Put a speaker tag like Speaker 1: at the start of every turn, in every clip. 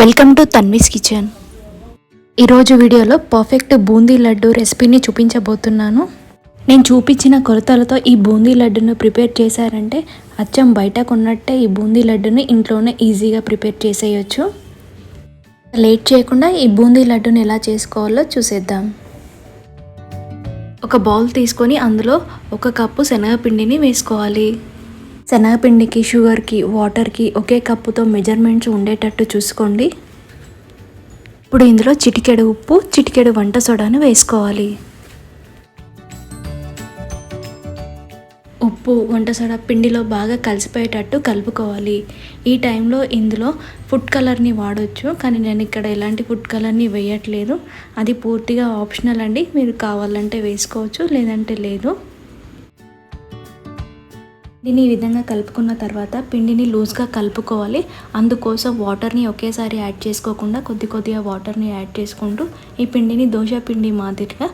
Speaker 1: Welcome to Tanvi's kitchen. ఈరోజు వీడియోలో perfect boondi laddu రెసిపీని చూపించబోతున్నాను. నేను చూపించిన కొలతలతో ఈ బూందీ లడ్డును ప్రిపేర్ చేశారంటే అచ్చం బయట కొన్నట్టే ఈ బూందీ లడ్డుని ఇంట్లోనే ఈజీగా ప్రిపేర్ చేసేయచ్చు. లేట్ చేయకుండా ఈ బూందీ లడ్డుని ఎలా చేసుకోవాలో చూసేద్దాం. ఒక బౌల్ తీసుకొని అందులో ఒక కప్పు శనగపిండిని వేసుకోవాలి. శనగపిండికి షుగర్కి వాటర్కి ఒకే కప్పుతో మెజర్మెంట్స్ ఉండేటట్టు చూసుకోండి. ఇప్పుడు ఇందులో చిటికెడు ఉప్పు చిటికెడు వంట సోడాను వేసుకోవాలి. ఉప్పు వంట సోడా పిండిలో బాగా కలిసిపోయేటట్టు కలుపుకోవాలి. ఈ టైంలో ఇందులో ఫుడ్ కలర్ని వాడొచ్చు కానీ నేను ఇక్కడ ఎలాంటి ఫుడ్ కలర్ని వేయట్లేదు. అది పూర్తిగా ఆప్షనల్ అండి. మీరు కావాలంటే వేసుకోవచ్చు లేదంటే లేదు. దీన్ని ఈ విధంగా కలుపుకున్న తర్వాత పిండిని లూజ్గా కలుపుకోవాలి. అందుకోసం వాటర్ని ఒకేసారి యాడ్ చేసుకోకుండా కొద్ది కొద్దిగా వాటర్ని యాడ్ చేసుకుంటూ ఈ పిండిని దోశ పిండి మాదిరిగా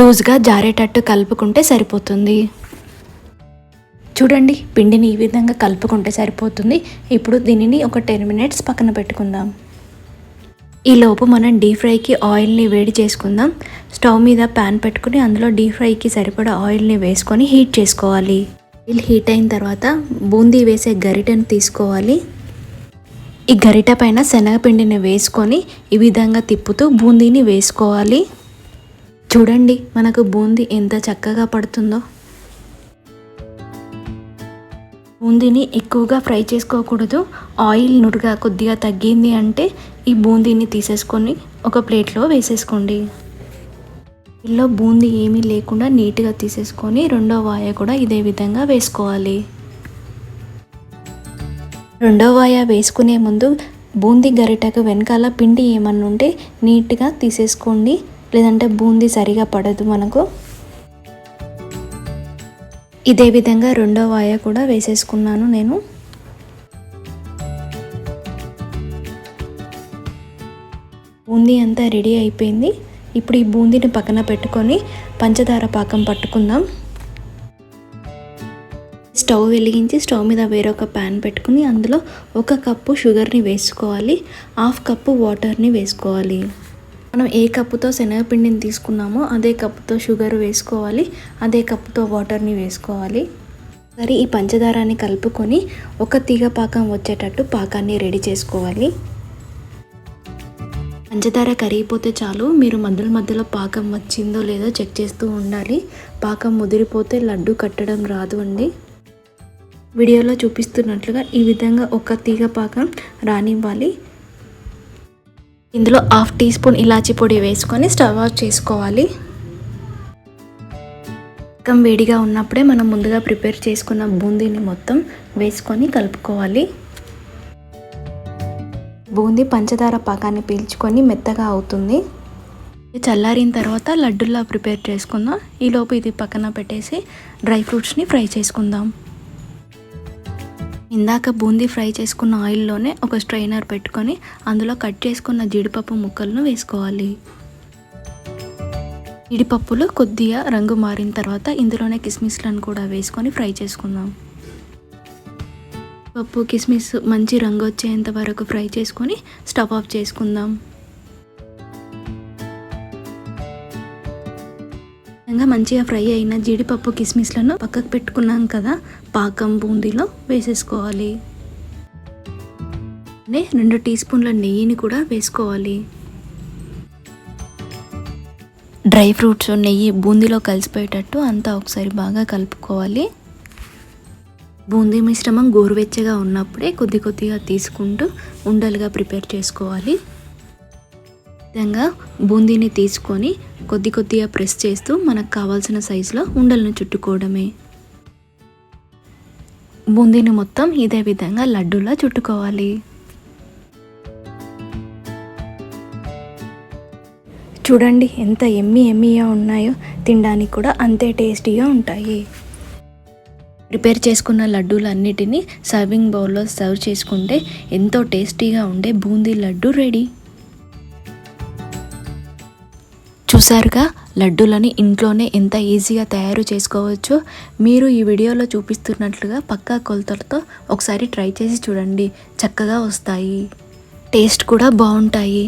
Speaker 1: లూజ్గా జారేటట్టు కలుపుకుంటే సరిపోతుంది. చూడండి పిండిని ఈ విధంగా కలుపుకుంటే సరిపోతుంది. ఇప్పుడు దీనిని ఒక టెన్ మినిట్స్ పక్కన పెట్టుకుందాం. ఈలోపు మనం డీప్ ఫ్రైకి ఆయిల్ని వేడి చేసుకుందాం. స్టవ్ మీద ప్యాన్ పెట్టుకుని అందులో డీప్ ఫ్రైకి సరిపడా ఆయిల్ని వేసుకొని హీట్ చేసుకోవాలి. ఆయిల్ హీట్ అయిన తర్వాత బూందీ వేసే గరిటెను తీసుకోవాలి. ఈ గరిట పైన శనగపిండిని వేసుకొని ఈ విధంగా తిప్పుతూ బూందీని వేసుకోవాలి. చూడండి మనకు బూందీ ఎంత చక్కగా పడుతుందో. బూందీని ఎక్కువగా ఫ్రై చేసుకోకూడదు. ఆయిల్ నురుగా కొద్దిగా తగ్గింది అంటే ఈ బూందీని తీసేసుకొని ఒక ప్లేట్లో వేసేసుకోండి. ఇందులో బూందీ ఏమీ లేకుండా నీట్గా తీసేసుకొని రెండో వాయ కూడా ఇదే విధంగా వేసుకోవాలి. రెండో వాయ వేసుకునే ముందు బూందీ గరిటకు వెనకాల పిండి ఏమన్నా ఉంటే నీట్గా తీసేసుకోండి. లేదంటే బూందీ సరిగా పడదు మనకు. ఇదే విధంగా రెండో వాయ కూడా వేసేసుకున్నాను నేను. బూందీ అంతా రెడీ అయిపోయింది. ఇప్పుడు ఈ బూందీని పక్కన పెట్టుకొని పంచదార పాకం పట్టుకుందాం. స్టవ్ వెలిగించి స్టవ్ మీద వేరొక ప్యాన్ పెట్టుకుని అందులో ఒక కప్పు షుగర్ని వేసుకోవాలి హాఫ్ కప్పు వాటర్ని వేసుకోవాలి. మనం ఏ కప్పుతో శనగపిండిని తీసుకున్నామో అదే కప్పుతో షుగర్ వేసుకోవాలి అదే కప్పుతో వాటర్ని వేసుకోవాలి. సరే ఈ పంచదారాన్ని కలుపుకొని ఒక తీగ పాకం వచ్చేటట్టు పాకాన్ని రెడీ చేసుకోవాలి. పంచదార కరిగిపోతే చాలు మీరు మధ్యలో మధ్యలో పాకం వచ్చిందో లేదో చెక్ చేస్తూ ఉండాలి. పాకం ముదిరిపోతే లడ్డు కట్టడం రాదు అండి. వీడియోలో చూపిస్తున్నట్లుగా ఈ విధంగా ఒక తీగ పాకం రానివ్వాలి. ఇందులో హాఫ్ టీ స్పూన్ ఇలాచీ పొడి వేసుకొని స్టవ్ ఆఫ్ చేసుకోవాలి. పాకం వేడిగా ఉన్నప్పుడే మనం ముందుగా ప్రిపేర్ చేసుకున్న బూందీని మొత్తం వేసుకొని కలుపుకోవాలి. బూందీ పంచదార పాకాన్ని పీల్చుకొని మెత్తగా అవుతుంది. చల్లారిన తర్వాత లడ్డులా ప్రిపేర్ చేసుకుందాం. ఈలోపు ఇది పక్కన పెట్టేసి డ్రై ఫ్రూట్స్ని ఫ్రై చేసుకుందాం. ఇందాక బూందీ ఫ్రై చేసుకున్న ఆయిల్లోనే ఒక స్ట్రైనర్ పెట్టుకొని అందులో కట్ చేసుకున్న జీడిపప్పు ముక్కలను వేసుకోవాలి. జీడిపప్పులు కొద్దిగా రంగు మారిన తర్వాత ఇందులోనే కిస్మిస్లను కూడా వేసుకొని ఫ్రై చేసుకుందాం. పప్పు కిస్మిస్ మంచి రంగు వచ్చేంత వరకు ఫ్రై చేసుకొని స్టవ్ ఆఫ్ చేసుకుందాం. ఇంకా మంచిగా ఫ్రై అయిన జీడిపప్పు కిస్మిస్లను పక్కకు పెట్టుకున్నాం కదా పాకం బూందీలో వేసేసుకోవాలి. రెండు టీ స్పూన్ల నెయ్యిని కూడా వేసుకోవాలి. డ్రై ఫ్రూట్స్ నెయ్యి బూందీలో కలిసిపోయేటట్టు అంతా ఒకసారి బాగా కలుపుకోవాలి. బూందీ మిశ్రమం గోరువెచ్చగా ఉన్నప్పుడే కొద్ది కొద్దిగా తీసుకుంటూ ఉండలుగా ప్రిపేర్ చేసుకోవాలి. విధంగా బూందీని తీసుకొని కొద్ది కొద్దిగా ప్రెస్ చేస్తూ మనకు కావాల్సిన సైజులో ఉండలను చుట్టుకోవడమే. బూందీని మొత్తం ఇదే విధంగా లడ్డూలా చుట్టుకోవాలి. చూడండి ఎంత ఎమ్మి ఎమ్మిగా ఉన్నాయో తినడానికి కూడా అంతే టేస్టీగా ఉంటాయి. ప్రిపేర్ చేసుకున్న లడ్డూలన్నిటినీ సర్వింగ్ బౌల్లో సర్వ్ చేసుకుంటే ఎంతో టేస్టీగా ఉండే బూందీ లడ్డు రెడీ. చూసారుగా లడ్డూలని ఇంట్లోనే ఎంత ఈజీగా తయారు చేసుకోవచ్చో మీరు ఈ వీడియోలో చూపిస్తున్నట్లుగా పక్కా కొలతలతో ఒకసారి ట్రై చేసి చూడండి. చక్కగా వస్తాయి. టేస్ట్ కూడా బాగుంటాయి.